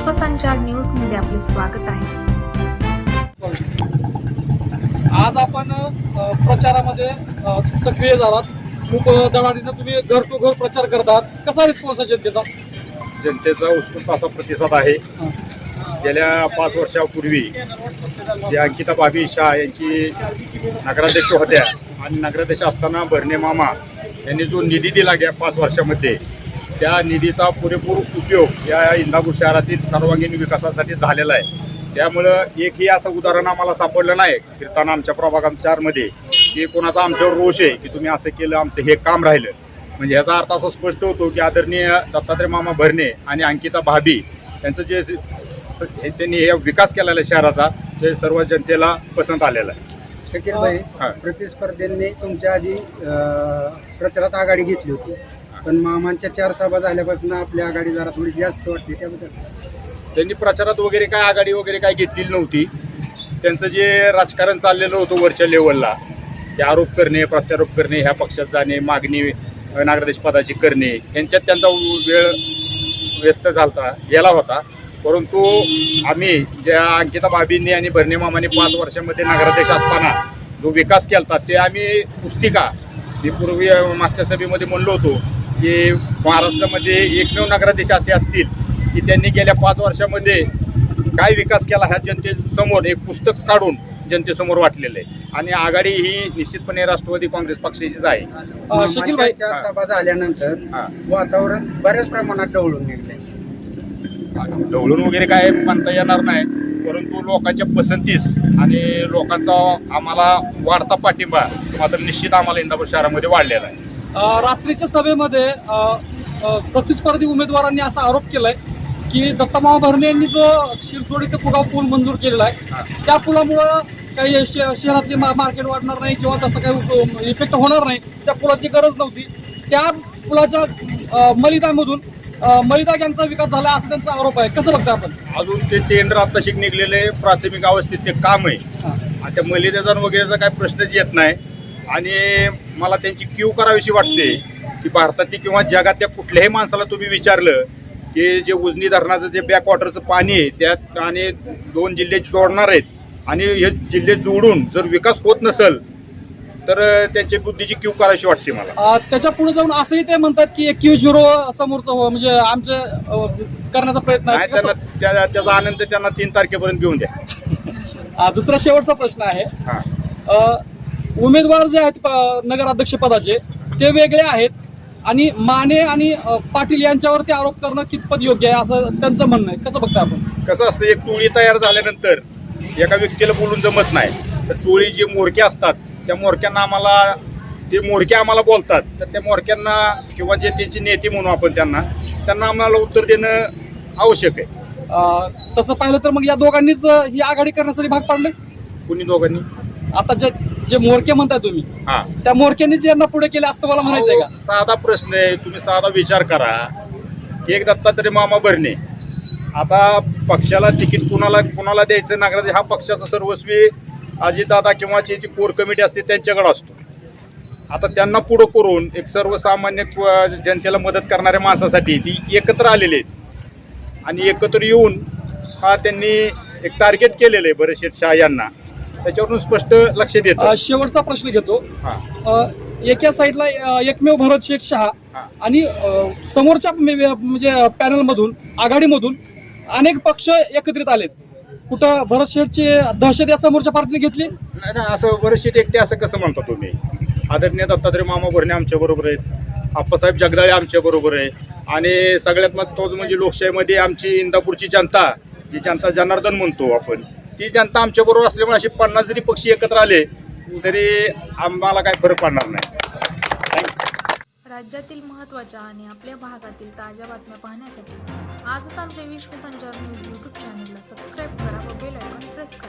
विश्वसंचार न्यूजमध्ये आपले स्वागत आहे. आज आपण प्रचारामध्ये सक्रिय झालात. खूप दळाडीनं तुम्ही घर टू घर प्रचार करतात कसा रिस्पॉन्स आहे जनतेचा? जनतेचा उत्स्फूर्त असा प्रतिसाद आहे. गेल्या पाच वर्षापूर्वी ज्या अंकिता भाभी शाह यांची नगराध्यक्ष होत्या आणि नगराध्यक्ष असताना भरणे मामा यांनी जो निधी दिला गेल्या पाच वर्षामध्ये त्या निधीचा पुरेपूर उपयोग या इंदापूर शहरातील सर्वांगीण विकासासाठी झालेला आहे. त्यामुळं एकही असं उदाहरण आम्हाला सापडलं नाही. फिरताना आमच्या प्रभाग चारमध्ये. की कोणाचा आमच्यावर रोष आहे की तुम्ही असं केलं आमचं हे काम राहिलं. म्हणजे याचा अर्थ असा स्पष्ट होतो की आदरणीय दत्तात्रय मामा भरणे आणि अंकिता भाभी यांचं जे त्यांनी हे विकास केलेला आहे शहराचा ते सर्व जनतेला पसंत आलेलं आहे. शकील भाई हा. प्रतिस्पर्धींनी तुमच्या आधी प्रचारात आघाडी घेतली होती. पण मामांच्या चार सभा झाल्यापासून आपली आघाडी जरा थोडी जास्त वाटते त्याबद्दल. त्यांनी प्रचारात वगैरे काय आघाडी वगैरे काय घेतलेली नव्हती. त्यांचं जे राजकारण चाललेलं होतं वरच्या लेवलला ते आरोप करणे प्रत्यारोप करणे ह्या पक्षात जाणे मागणी अ, पदाची करणे यांच्यात त्यांचा वेळ व्यस्त झालता गेला होता. परंतु आम्ही ज्या अंकिता बाबींनी आणि भरणे मामाने पाच वर्षामध्ये नगराध्यक्ष असताना जो विकास केला ते आम्ही पुस्तिका जी पूर्वी मागच्या सभेमध्ये म्हणलो होतो की महाराष्ट्रामध्ये एकमेव नगराध्यक्ष असे असतील की त्यांनी गेल्या पाच वर्षामध्ये काय विकास केला ह्या जनतेसमोर? एक पुस्तक काढून जनतेसमोर वाटलेलं आहे. आणि आघाडी ही निश्चितपणे राष्ट्रवादी काँग्रेस पक्षाचीच आहे. सभा झाल्यानंतर हा. वातावरण बऱ्याच प्रमाणात डवळून निघले ढवळून वगैरे काय म्हणता येणार नाही परंतु लोकांच्या पसंतीस आणि लोकांचा आम्हाला वाढता पाठिंबा मात्र निश्चित आम्हाला इंदापूर शहरामध्ये वाढलेला आहे. रात्रीच्या सभेमध्ये प्रतिस्पर्धी उमेदवारांनी असा आरोप केलाय की दत्तामामा भरणे यांनी जो शिरसोडी ते पुगाव पूल मंजूर केलेला. आहे त्या पुलामुळं काही शहरातली मार्केट वाढणार नाही किंवा तसं काही इफेक्ट होणार नाही त्या पुलाची गरज नव्हती. त्या पुलाच्या मलिदामधून मलिदा यांचा विकास झाला असा त्यांचा आरोप आहे. कसं बघता आपण? अजून ते टेंडर आत्ताशिक निघलेले प्राथमिक अवस्थेत ते काम आहे. आणि त्या मलिदेजन वगैरेचा काही प्रश्नच येत नाही. आणि मला त्यांची क्यू करावीशी वाटते की भारतातील किंवा जगातल्या कुठल्याही माणसाला तुम्ही विचारलं की जे उजनी धरणाचं जे बॅकवॉटरचं पाणी आहे त्यात आणि दोन जिल्हे जोडणार आहेत आणि हे जिल्हे जोडून जर विकास होत नसेल तर त्यांची बुद्धीची क्यू करावीशी वाटते मला. त्याच्या पुढे जाऊन असंही ते म्हणतात की क्यू झिरो समोरचं हो म्हणजे आमचे करण्याचा प्रयत्न आहे त्याचा आनंद त्यांना तीन तारखेपर्यंत घेऊन द्या. दुसरा शेवटचा प्रश्न आहे. हां. उमेदवार जे आहेत प- नगराध्यक्ष पदाचे ते वेगळे आहेत. आणि माने आणि पाटील यांच्यावरती आरोप करणं कितपत योग्य आहे असं त्यांचं म्हणणं आहे. कसं बघता आपण? कसं असतं एक टोळी तयार झाल्यानंतर एका व्यक्तीला बोलून जमत नाही. तर टोळी जे मोरके असतात त्या मोरक्यांना आम्हाला ते मोरके आम्हाला बोलतात तर त्या मोरक्यांना किंवा जे त्यांचे नेते म्हणू आपण त्यांना त्यांना आम्हाला उत्तर देणं आवश्यक आहे. तसं पाहिलं तर मग या दोघांनीच ही आघाडी करण्यासाठी भाग पाडले कुणी दोघांनी? आता जे जे मोरके म्हणताय तुम्ही हां. त्या मोरक्यांनीच यांना पुढे केले असं मला म्हणायचंय का? अहो, साधा प्रश्न आहे तुम्ही साधा विचार करा. की एक दत्तात्रय मामा भरणे. आता पक्षाला तिकीट कुणाला कुणाला द्यायचं नागराज हा पक्षाचा सर्वस्वी अजितदादा किंवा जी कोर कमिटी असते त्यांच्याकडे असतो. आता त्यांना पुढं करून एक सर्वसामान्य क- जनतेला मदत करणाऱ्या माणसासाठी ती एकत्र आलेले आहेत. आणि एकत्र येऊन हा त्यांनी एक टार्गेट केलेलं आहे बरेचशे शाह यांना. त्याच्यावरून स्पष्ट लक्ष अ, देतं शेवटचा प्रश्न घेतो. हां. एका साईडला एकमेव भरत शेठ शहा आणि समोरच्या म्हणजे पॅनलमधून आघाडीमधून अनेक पक्ष एकत्रित आलेत. कुठं भरत शेठची दहशत या समोरच्या पार्टीने घेतली? नाही असं बरेचसे एकटे असं कसं म्हणता तुम्ही? आदरणीय दत्तात्रय मामा भरणे आमच्या बरोबर आहेत. आप्पासाहेब जगदाळे आमच्या बरोबर आहे. आणि सगळ्यात महत्त्वाचं म्हणजे लोकशाहीमध्ये आमची इंदापूरची जनता जी जनता जनार्दन म्हणतो आपण ती जनता आमच्या बरोबर असल्यामुळे असे पन्नास जरी पक्षी एकत्र आले तरी आम्हाला काय फरक पडणार नाही. राज्यातील महत्त्वाच्या आणि आपल्या भागातील ताज्या बातम्या पाहण्यासाठी आजच आमच्या विश्वसंचार न्यूज यूट्यूब चॅनलला सबस्क्राईब करा व बेल आयकॉन प्रेस करा.